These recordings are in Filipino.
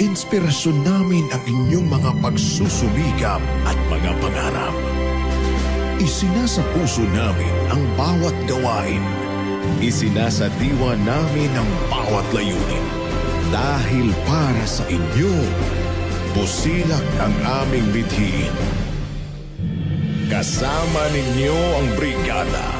inspirasyon namin ang inyong mga pagsusumikap at mga pangarap. Isinasa puso namin ang bawat gawain. Isinasa diwa namin ang bawat layunin. Dahil para sa inyo, busilak ang aming mithiin. Kasama ninyo ang brigada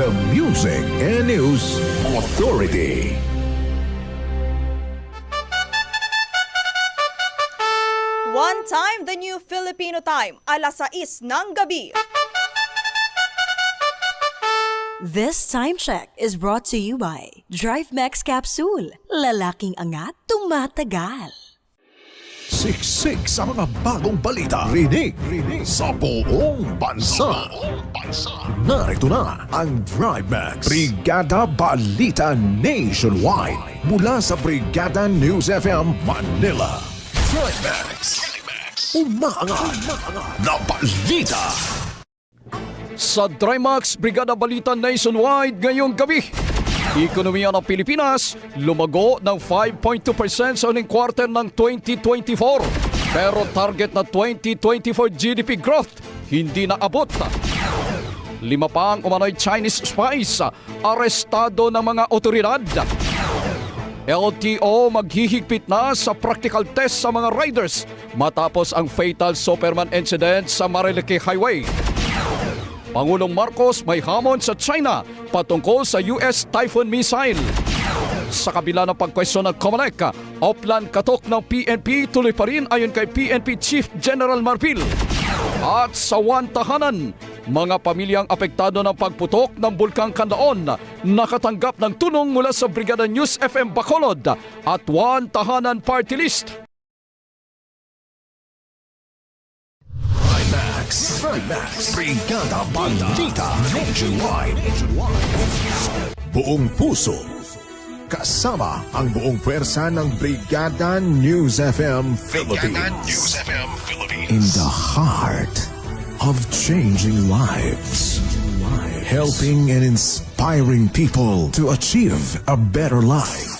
The Music and News Authority. One time, the new Filipino time, alas 6 ng gabi. This time check is brought to you by Drive Max Capsule. Lalaking angat, tumatagal. Siksik sa mga bagong balita. Rinig, rinig sa buong bansa. Narito na ang Drive Max. Brigada Balita Nationwide. Mula sa Brigada News FM Manila. Drive Max. Umaangat na balita. Sa Trimax Brigada Balita Nationwide ngayong gabi. Ekonomiya ng Pilipinas lumago ng 5.2% sa uling quarter ng 2024. Pero target na 2024 GDP growth hindi naabot. Lima pa ang umano'y Chinese spies arestado ng mga otoridad. LTO maghihigpit na sa practical test sa mga riders matapos ang fatal Superman incident sa Marilaki Highway. Pangulong Marcos may hamon sa China patungkol sa US Typhoon missile. Sa kabila ng pagkwestiyon ng Comelec, Oplan katok ng PNP tuloy pa rin ayon kay PNP Chief General Marbil. At sa one tahanan, mga pamilyang apektado ng pagputok ng Bulkang Kandaon nakatanggap ng tulong mula sa Brigada News FM Bacolod at one tahanan party list. Max. Max. Brigada Balita Nationwide. Buong puso. Kasama ang buong pwersa ng Brigada News FM Philippines. FM Philippines. In the heart of changing lives. Helping and inspiring people to achieve a better life.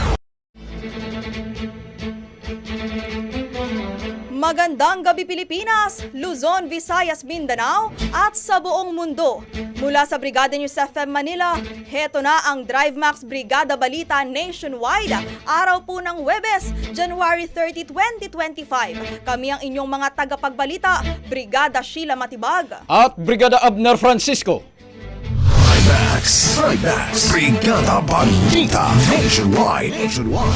Magandang gabi Pilipinas, Luzon, Visayas, Mindanao at sa buong mundo. Mula sa Brigada News FM Manila, heto na ang Drive Max Brigada Balita Nationwide. Araw po ng Webes, January 30, 2025. Kami ang inyong mga tagapagbalita, Brigada Sheila Matibag. At Brigada Abner Francisco. Max. Max. Brigada Balita Nationwide. Nationwide.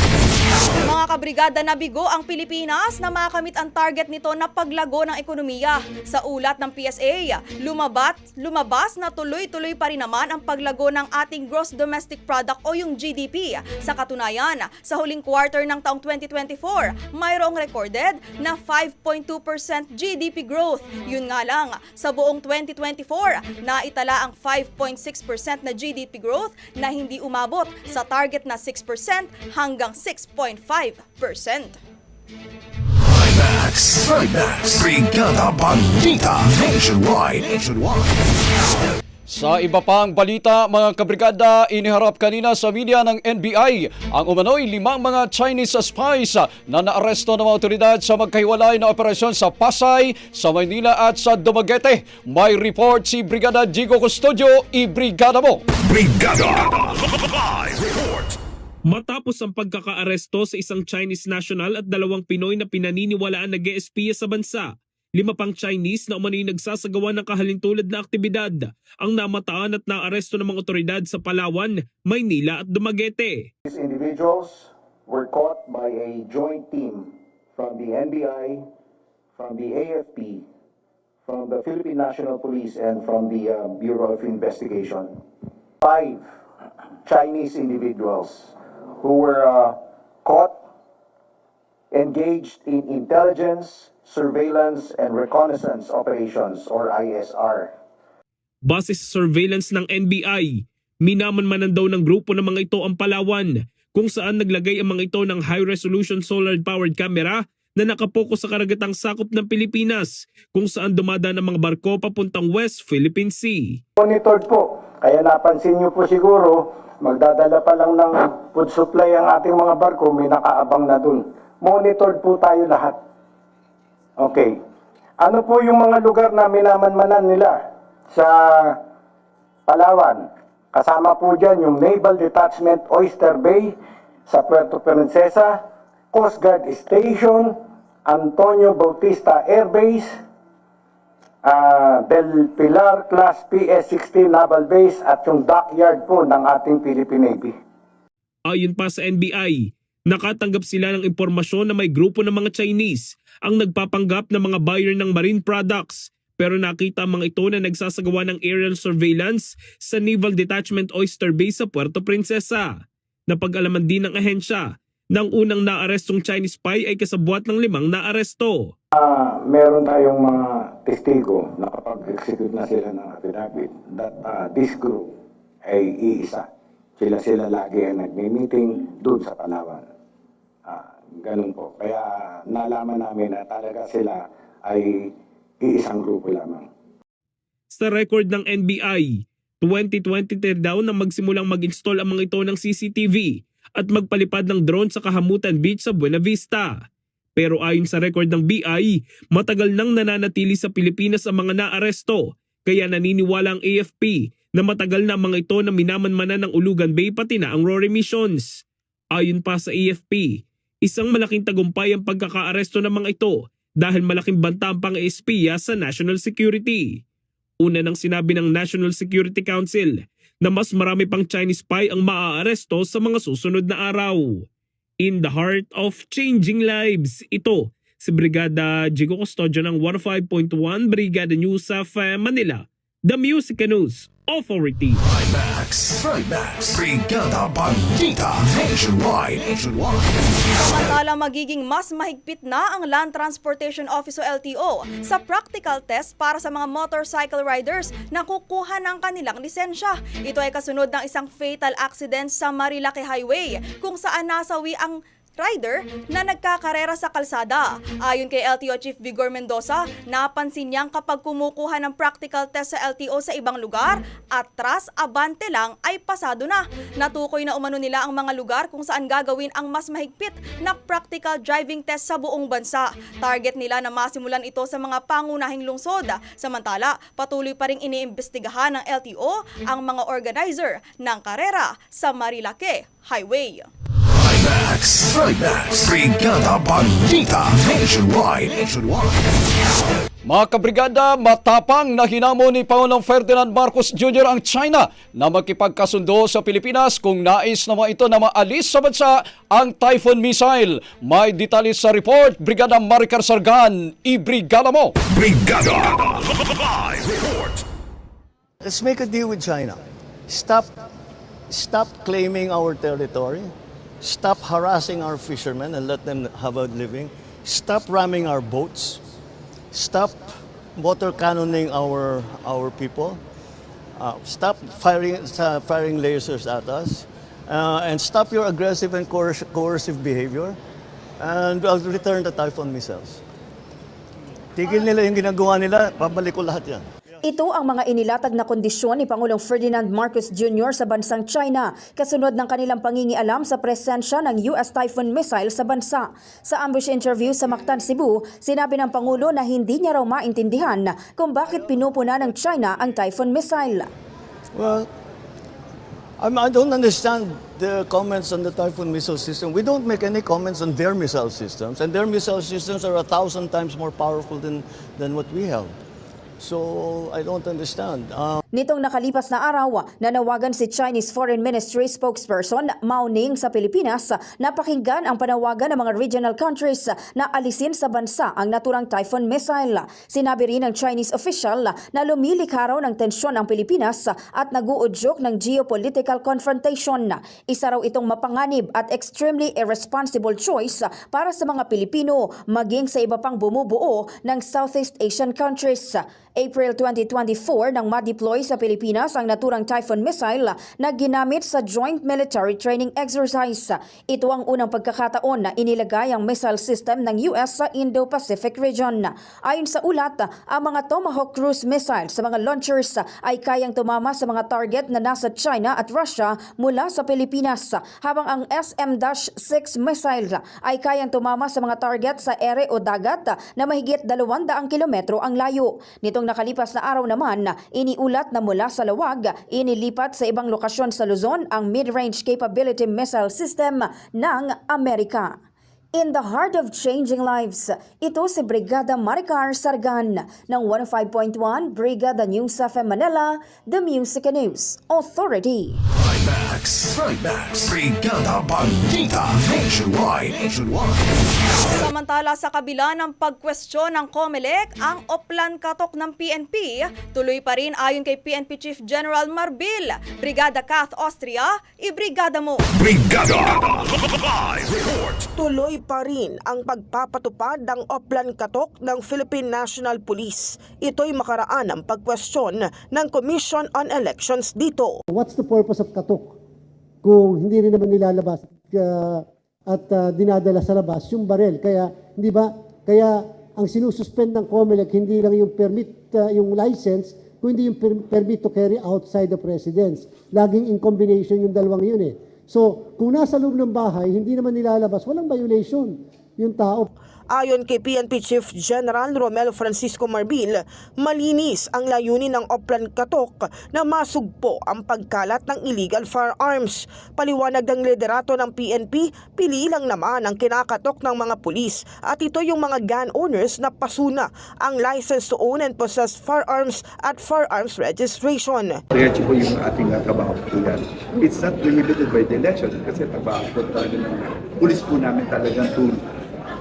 Mga kabrigada nabigo ang Pilipinas na makamit ang target nito na paglago ng ekonomiya. Sa ulat ng PSA, lumabat, lumabas na tuloy-tuloy pa rin naman ang paglago ng ating gross domestic product o yung GDP. Sa katunayan, sa huling quarter ng taong 2024, mayroong recorded na 5.2% GDP growth. Yun nga lang, sa buong 2024, naitala ang 5.6% na GDP growth na hindi umabot sa target na 6% hanggang 6.5%. Max. Max. Brigada Balita Nationwide. Nationwide. Sa iba pang balita, mga kabrigada, iniharap kanina sa media ng NBI ang umano'y limang mga Chinese spies na naaresto ng mga otoridad sa magkahiwalay na operasyon sa Pasay, sa Maynila at sa Dumaguete. May report si Brigada Jigo Custodio, i-brigada mo! Brigada Live Report Matapos ang pagkakaaresto sa isang Chinese national at dalawang Pinoy na pinaniniwalaan na espiya sa bansa, lima pang Chinese na umano'y nagsasagawa ng kahalintulad na aktibidad ang namataan at naaresto ng mga otoridad sa Palawan, Maynila at Dumaguete. These individuals were caught by a joint team from the NBI, from the AFP, from the Philippine National Police, and from the uh, Bureau of Investigation. Five Chinese individuals who were uh, caught engaged in intelligence, surveillance, and reconnaissance operations, or ISR. Base sa surveillance ng NBI, minamanmanan daw ng grupo ng mga ito ang Palawan kung saan naglagay ang mga ito ng high-resolution solar-powered camera na nakapokus sa karagatang sakop ng Pilipinas kung saan dumadaan ang mga barko papuntang West Philippine Sea. Monitored po. Kaya napansin niyo po siguro, magdadala pa lang ng food supply ang ating mga barko, may nakaabang na dun. Monitored po tayo lahat. Okay. Ano po yung mga lugar na minamanmanan nila sa Palawan? Kasama po dyan yung Naval Detachment Oyster Bay sa Puerto Princesa, Coast Guard Station, Antonio Bautista Air Base, ah, Del Pilar Class PS-16 Naval Base at yung dockyard po ng ating Philippine Navy. Ayon pa sa NBI, nakatanggap sila ng impormasyon na may grupo ng mga Chinese ang nagpapanggap ng mga buyer ng marine products pero nakita ang mga ito na nagsasagawa ng aerial surveillance sa Naval Detachment Oyster Bay sa Puerto Princesa. Napag-alaman din ng ahensya ng unang naarestong Chinese spy ay kasabwat ng limang naaresto. Ah, meron tayong mga testigo na kapag execute na sila ng affidavit that ah, this group ay iisa. Sila-sila lagi ang nagmi-meeting doon sa Palawan. Ah, ganun po. Kaya nalaman namin na talaga sila ay iisang grupo lamang. Sa record ng NBI, 2023 daw na magsimulang mag-install ang mga ito ng CCTV at magpalipad ng drone sa Kahamutan Beach sa Buena Vista. Pero ayon sa record ng BI, matagal nang nananatili sa Pilipinas ang mga naaresto kaya naniniwala ang AFP na matagal na mga ito na minamanmanan ng Ulugan Bay pati na ang Rory Missions. Ayon pa sa AFP, isang malaking tagumpay ang pagkakaaresto ng mga ito dahil malaking banta ang pang-espiya sa national security. Una nang sinabi ng National Security Council na mas marami pang Chinese spy ang maaaresto sa mga susunod na araw. In the heart of changing lives, ito si Brigada Jigo Custodio ng 105.1 Brigada News of Manila, The Music News Authority. Max, Max, Brigada Balita Nationwide. Nationwide. Samantala magiging mas mahigpit na ang Land Transportation Office o LTO sa practical test para sa mga motorcycle riders na kukuha ng kanilang lisensya. Ito ay kasunod ng isang fatal accident sa Marilaki Highway kung saan nasawi ang rider na nagkakarera sa kalsada. Ayon kay LTO Chief Vigor Mendoza, napansin niyang kapag kumukuha ng practical test sa LTO sa ibang lugar, atras, abante lang ay pasado na. Natukoy na umano nila ang mga lugar kung saan gagawin ang mas mahigpit na practical driving test sa buong bansa. Target nila na masimulan ito sa mga pangunahing lungsod. Samantala, patuloy pa rin iniimbestigahan ng LTO ang mga organizer ng karera sa Marilake Highway. Max, Max, Brigada Balita Nationwide. Nationwide. Mga kabrigada, matapang na hinamon ni Pangulong Ferdinand Marcos Jr. ang China na makipagkasundo sa Pilipinas kung nais naman ito na maalis sa bansa ang Typhoon missile. May detalye sa report, Brigada Maricar Sargan, i-brigada mo! Brigada Let's make a deal with China. Stop, stop claiming our territory. Stop harassing our fishermen and let them have a living. Stop ramming our boats. Stop water cannoning our our people. Uh, stop firing uh, firing lasers at us, uh, and stop your aggressive and coerc- coercive behavior. And I'll return the Typhoon missiles. Tigil nila yung ginagawa nila, pabalik ko lahat yan. Ito ang mga inilatag na kondisyon ni Pangulong Ferdinand Marcos Jr. sa bansang China kasunod ng kanilang pangingialam sa presensya ng US Typhoon missile sa bansa. Sa ambush interview sa Mactan, Cebu, sinabi ng Pangulo na hindi niya raw maintindihan kung bakit pinupuna ng China ang Typhoon missile. Well, I'm, I don't understand the comments on the Typhoon missile system. We don't make any comments on their missile systems, and their missile systems are a thousand times more powerful than, than what we have. So I don't understand. Um, Nitong nakalipas na araw, nanawagan si Chinese Foreign Ministry spokesperson Mao Ning sa Pilipinas na pakinggan ang panawagan ng mga regional countries na alisin sa bansa ang naturang typhoon missile. Sinabi rin ng Chinese official na lumilikha raw ng tensyon ang Pilipinas at naguudyok ng geopolitical confrontation. Isa raw itong mapanganib at extremely irresponsible choice para sa mga Pilipino maging sa iba pang bumubuo ng Southeast Asian countries. April 2024 nang ma-deploy sa Pilipinas ang naturang Typhoon missile na ginamit sa Joint Military Training Exercise. Ito ang unang pagkakataon na inilagay ang missile system ng US sa Indo-Pacific region. Ayon sa ulat, ang mga Tomahawk cruise missiles sa mga launchers ay kayang tumama sa mga target na nasa China at Russia mula sa Pilipinas, habang ang SM-6 missile ay kayang tumama sa mga target sa ere o dagat na mahigit 200 kilometro ang layo. Nitong nakalipas na araw naman, iniulat na mula sa Lawag, inilipat sa ibang lokasyon sa Luzon ang Mid-Range Capability Missile System ng Amerika. In the heart of changing lives, ito si Brigada Maricar Sargan ng 105.1 Brigada News FM Manila, The Music and News Authority. Trimax, Trimax, Brigada Balita, Nationwide, Nationwide. Samantala sa kabila ng pagkwestiyon ng COMELEC, ang Oplan Katok ng PNP, tuloy pa rin ayon kay PNP Chief General Marbil, Brigada Kath Austria, ibrigada mo. Brigada! Live report! Tuloy pa rin ang pagpapatupad ng Oplan Katok ng Philippine National Police. Ito'y makaraan ang pagkwestiyon ng Commission on Elections dito. What's the purpose of katok? Kung hindi rin naman nilalabas uh, at uh, dinadala sa labas yung barel. Kaya, hindi ba? Kaya ang sinususpend ng COMELEC hindi lang yung permit, uh, yung license, kundi yung per- permit to carry outside the residence. Laging in combination yung dalawang yun eh. So, kung nasa loob ng bahay, hindi naman nilalabas, walang violation yung tao. Ayon kay PNP Chief General Romel Francisco Marbil, malinis ang layunin ng Oplan Katok na masugpo ang pagkalat ng illegal firearms. Paliwanag ng liderato ng PNP, pili lang naman ang kinakatok ng mga pulis at ito yung mga gun owners na pasuna ang license to own and possess firearms at firearms registration. Diretso po yung ating uh, trabaho po. It's not prohibited by the election kasi trabaho po talaga ng pulis po namin talagang to,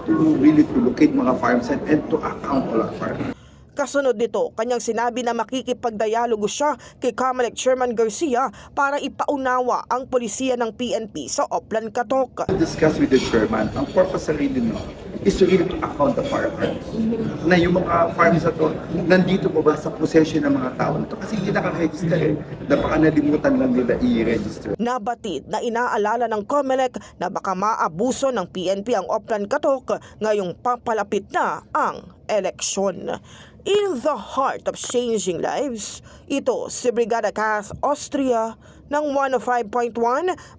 to really to locate mga farms and, and to account all our farms. Kasunod nito, kanyang sinabi na makikipagdialogo siya kay Comelec Chairman Garcia para ipaunawa ang polisiya ng PNP sa Oplan Katok. To discuss with the chairman, ang purpose sa really no, is to really account the firearms. Na yung mga farms na to, nandito po ba sa possession ng mga tao na to? Kasi hindi nakaregister eh. Na baka nalimutan lang nila i-register. Nabatid na inaalala ng COMELEC na baka maabuso ng PNP ang Oplan Katok ngayong papalapit na ang eleksyon. In the heart of changing lives, ito si Brigada Kath Austria ng 105.1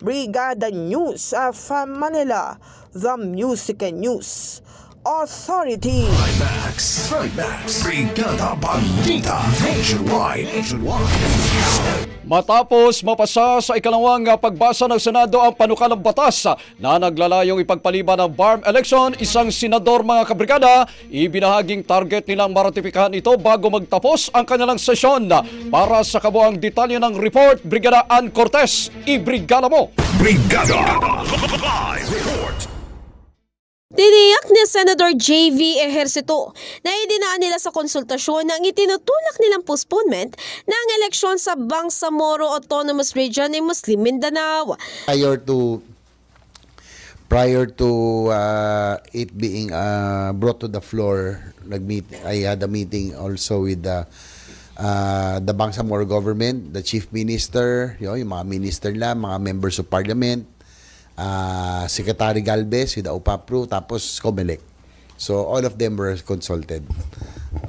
Brigada News of Manila, The Music and News Authority. Trimax, Trimax, Brigada Balita, Nationwide, Nationwide. Matapos mapasa sa ikalawang pagbasa ng Senado ang panukalang batas na naglalayong ipagpaliban ng BARM election, isang senador mga kabrigada, ibinahaging target nilang maratipikahan ito bago magtapos ang kanilang sesyon. Para sa kabuang detalye ng report, Brigada Ann Cortez, ibrigada mo! Brigada! Live report! Tiniyak ni Senator J.V. Ejercito na idinaan nila sa konsultasyon ang itinutulak nilang postponement ng eleksyon sa Bangsamoro Autonomous Region ng Muslim Mindanao. prior to prior to uh, it being uh, brought to the floor nagmeet I had a meeting also with the uh, the Bangsamoro government the chief minister know, yung mga minister lang mga members of parliament uh, secretary Galvez with the UPAPRO tapos COMELEC. So all of them were consulted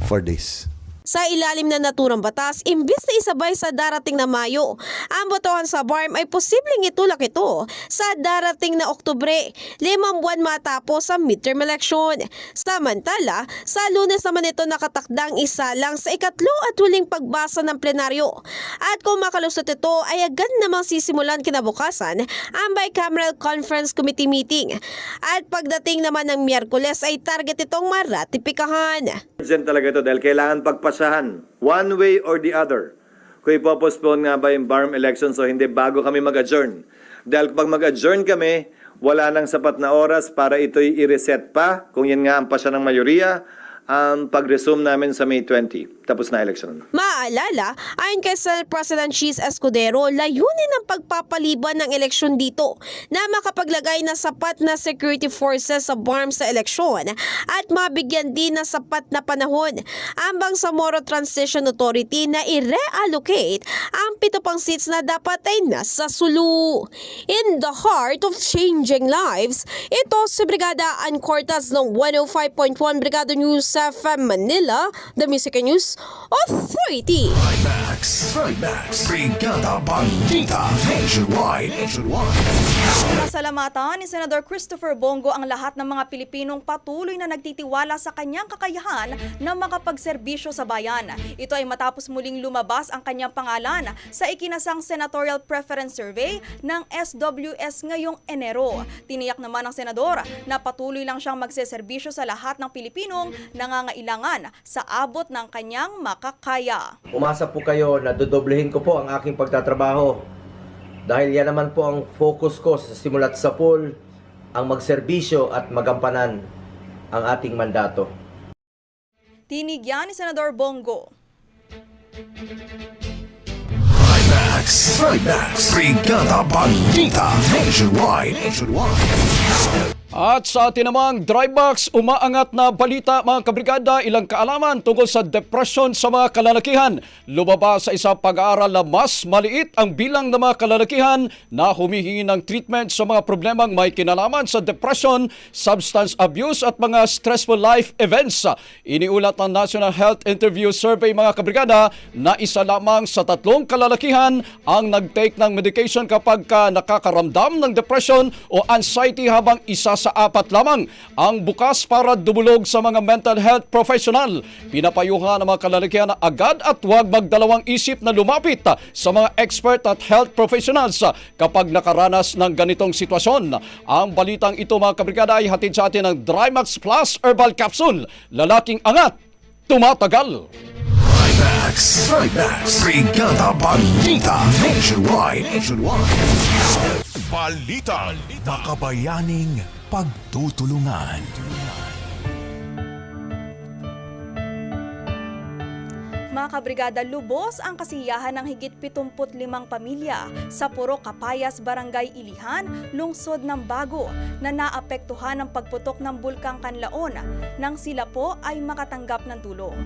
for this Sa ilalim na naturang batas, imbis na isabay sa darating na Mayo, ang botohan sa BARM ay posibleng itulak ito sa darating na Oktubre, limang buwan matapos ang midterm election. Samantala, sa lunes naman ito nakatakdang isa lang sa ikatlo at huling pagbasa ng plenaryo. At kung makalusot ito ay agad namang sisimulan kinabukasan ang bicameral conference committee meeting. At pagdating naman ng Miyerkules ay target itong maratipikahan. Urgent talaga ito dahil kailangan pagpasahan one way or the other. Kung ipopostpone nga ba yung BARM elections o hindi bago kami mag-adjourn. Dahil pag mag-adjourn kami, wala nang sapat na oras para ito'y i-reset pa kung yan nga ang pasya ng mayoriya ang pag-resume namin sa May 20. Tapos na election. Maaalala, ayon kay Senate President Cheese Escudero, layunin ang pagpapaliban ng eleksyon dito na makapaglagay na sapat na security forces sa BARM sa eleksyon at mabigyan din na sapat na panahon ang Bangsamoro Transition Authority na i-reallocate ang pito pang seats na dapat ay nasa Sulu. In the heart of changing lives, ito si Brigada Ann Cortez ng 105.1 Brigada News FM Manila, the Music and News Authority. Max, Max, Brigada Balita Nationwide. Nationwide. Nasalamatan ni Senador Christopher Bongo ang lahat ng mga Pilipinong patuloy na nagtitiwala sa kanyang kakayahan na makapagserbisyo sa bayan. Ito ay matapos muling lumabas ang kanyang pangalan sa ikinasang Senatorial Preference Survey ng SWS ngayong Enero. Tiniyak naman ng senador na patuloy lang siyang magseserbisyo sa lahat ng Pilipinong nangangailangan sa abot ng kanyang makakaya. Umasa po kayo na dodoblehin ko po ang aking pagtatrabaho. Dahil yan naman po ang focus ko sa simulat sa pool, ang magserbisyo at magampanan ang ating mandato. Tinigyan ni Senador Bongo. Max, Max, Brigada Balita Nationwide. Nationwide. At sa atin namang dry box, umaangat na balita mga kabrigada, ilang kaalaman tungkol sa depression sa mga kalalakihan. Lumabas sa isang pag-aaral na mas maliit ang bilang ng mga kalalakihan na humihingi ng treatment sa mga problemang may kinalaman sa depression, substance abuse at mga stressful life events. Iniulat ng National Health Interview Survey mga kabrigada na isa lamang sa tatlong kalalakihan ang nag-take ng medication kapag ka nakakaramdam ng depression o anxiety habang isa sa apat lamang ang bukas para dumulog sa mga mental health professional. Pinapayuhan ng mga kalalakihan na agad at huwag magdalawang isip na lumapit sa mga expert at health professionals kapag nakaranas ng ganitong sitwasyon. Ang balitang ito mga kabrigada ay hatid sa atin ng Drymax Plus Herbal Capsule. Lalaking angat, tumatagal. Max, Max, Brigada Balita Nationwide. Nationwide. Balita. Makabayaning pagtutulungan. Mga kabrigada, lubos ang kasiyahan ng higit 75 pamilya sa Puro Kapayas, Barangay Ilihan, lungsod ng Bago na naapektuhan ng pagputok ng Bulkang Kanlaon nang sila po ay makatanggap ng tulong.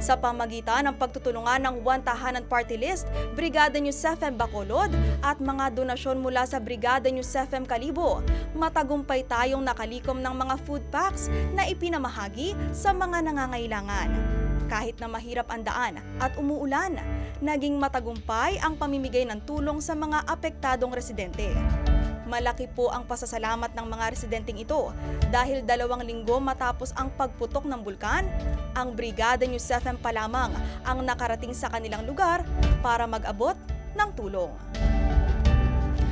Sa pamagitan ng pagtutulungan ng One Tahanan Party List, Brigada FM Bacolod at mga donasyon mula sa Brigada FM Kalibo, matagumpay tayong nakalikom ng mga food packs na ipinamahagi sa mga nangangailangan. Kahit na mahirap ang daan at umuulan, naging matagumpay ang pamimigay ng tulong sa mga apektadong residente. Malaki po ang pasasalamat ng mga residenteng ito dahil dalawang linggo matapos ang pagputok ng bulkan, ang Brigada News FM pa lamang ang nakarating sa kanilang lugar para mag-abot ng tulong.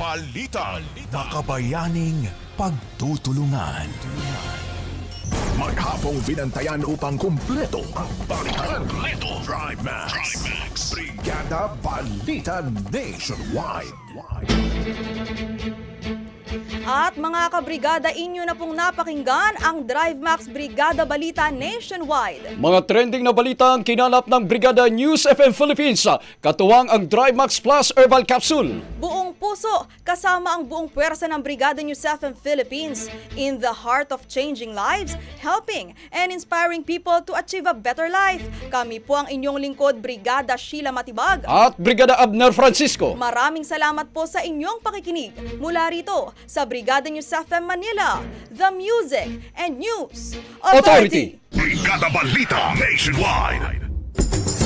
Balita. Makabayaning pagtutulungan. Maghapong binantayan upang kumpleto ang balitan. Kompleto. Drive Max. Brigada Balita Nationwide. At mga kabrigada, inyo na pong napakinggan ang Drive Max Brigada Balita Nationwide. Mga trending na balita ang kinalap ng Brigada News FM Philippines. Katuwang ang Drive Max Plus Herbal Capsule. Buong puso, kasama ang buong puwersa ng Brigada News FM Philippines in the heart of changing lives, helping and inspiring people to achieve a better life. Kami po ang inyong lingkod, Brigada Sheila Matibag. At Brigada Abner Francisco. Maraming salamat po sa inyong pakikinig mula rito sa Brigada News FM Manila, The Music and News Authority. Brigada Balita Nationwide.